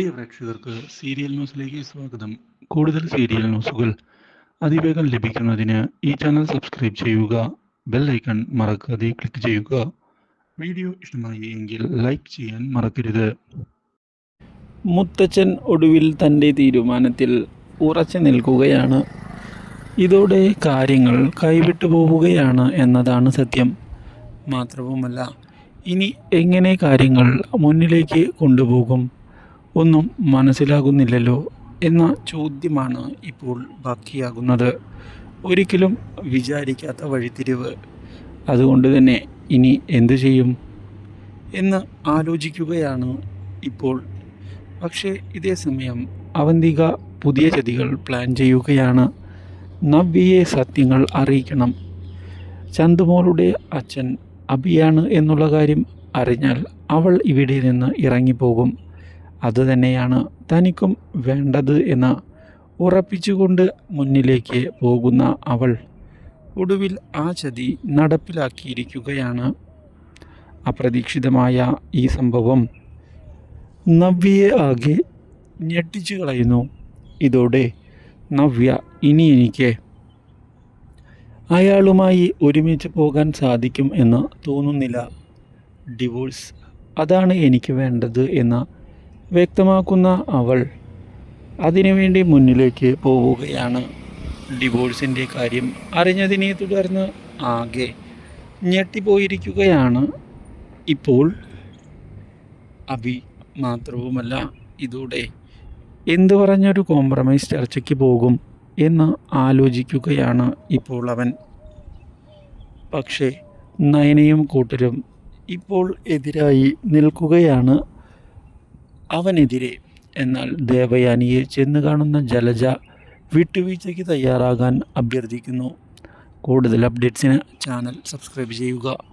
പ്രിയ പ്രേക്ഷകർക്ക് സീരിയൽ ന്യൂസിലേക്ക് സ്വാഗതം. കൂടുതൽ സീരിയൽ ന്യൂസുകൾ അതിവേഗം ലഭിക്കുന്നതിന് ഈ ചാനൽ സബ്സ്ക്രൈബ് ചെയ്യുക ബെൽ ഐക്കൺ മറക്കാതെ ക്ലിക്ക് ചെയ്യുക. വീഡിയോ ഇഷ്ടമായി എങ്കിൽ ലൈക്ക് ചെയ്യാൻ മറക്കരുത്. മുത്തച്ഛൻ ഒടുവിൽ തന്റെ തീരുമാനത്തിൽ ഉറച്ചു നിൽക്കുകയാണ്. ഇതോടെ കാര്യങ്ങൾ കൈവിട്ടു പോവുകയാണ് എന്നതാണ് സത്യം. മാത്രവുമല്ല ഇനി എങ്ങനെ കാര്യങ്ങൾ മുന്നിലേക്ക് കൊണ്ടുപോകും? ഒന്നും മനസ്സിലാകുന്നില്ലല്ലോ എന്ന ചോദ്യമാണ് ഇപ്പോൾ ബാക്കിയാകുന്നത്. ഒരിക്കലും വിചാരിക്കാത്ത വഴിത്തിരിവ്. അതുകൊണ്ട് തന്നെ ഇനി എന്തു ചെയ്യും? എന്ന് ആലോചിക്കുകയാണ് ഇപ്പോൾ. പക്ഷേ ഇതേ സമയം അവന്തിക പുതിയ ചതികൾ പ്ലാൻ ചെയ്യുകയാണ്. നവ്യയെ സത്യങ്ങൾ അറിയിക്കണം. ചന്തുമോളുടെ അച്ഛൻ അബിയാണ് എന്നുള്ള കാര്യം അറിഞ്ഞാൽ അവൾ ഇവിടെ നിന്ന് ഇറങ്ങിപ്പോകും. അതുതന്നെയാണ് തനിക്കും വേണ്ടത് എന്ന് ഉറപ്പിച്ചുകൊണ്ട് മുന്നിലേക്ക് പോകുന്ന അവൾ ഒടുവിൽ ആ ചതി നടപ്പിലാക്കിയിരിക്കുകയാണ്. അപ്രതീക്ഷിതമായ ഈ സംഭവം നവ്യയെ ആകെ ഞെട്ടിച്ചു കളയുന്നു. ഇതോടെ നവ്യ ഇനി എനിക്ക് അയാളുമായി ഒരുമിച്ച് പോകാൻ സാധിക്കും എന്ന് തോന്നുന്നില്ല. ഡിവോഴ്സ് അതാണ് എനിക്ക് വേണ്ടത് എന്ന് വ്യക്തമാക്കുന്ന അവൾ അതിനുവേണ്ടി മുന്നിലേക്ക് പോവുകയാണ്. ഡിവോഴ്സിന്റെ കാര്യം അറിഞ്ഞതിനെ തുടർന്ന് ആകെ ഞെട്ടിപ്പോയിരിക്കുകയാണ്. ഇപ്പോൾ അഭി മാത്രവുമല്ല ഇതോടെ എന്തു പറഞ്ഞൊരു കോംപ്രമൈസ് ചർച്ചയ്ക്ക് പോകും എന്ന് ആലോചിക്കുകയാണ് ഇപ്പോൾ അവൻ. പക്ഷേ നയനയും കൂട്ടരും ഇപ്പോൾ എതിരായി നിൽക്കുകയാണ്. അവനെതിരെ. എന്നാൽ ദേവയാനിയെ ചെന്ന് കാണുന്ന ജലജ വിട്ടുവീഴ്ചയ്ക്ക് തയ്യാറാകാൻ അഭ്യർത്ഥിക്കുന്നു. കൂടുതൽ അപ്ഡേറ്റ്സിന് ചാനൽ സബ്സ്ക്രൈബ് ചെയ്യുക.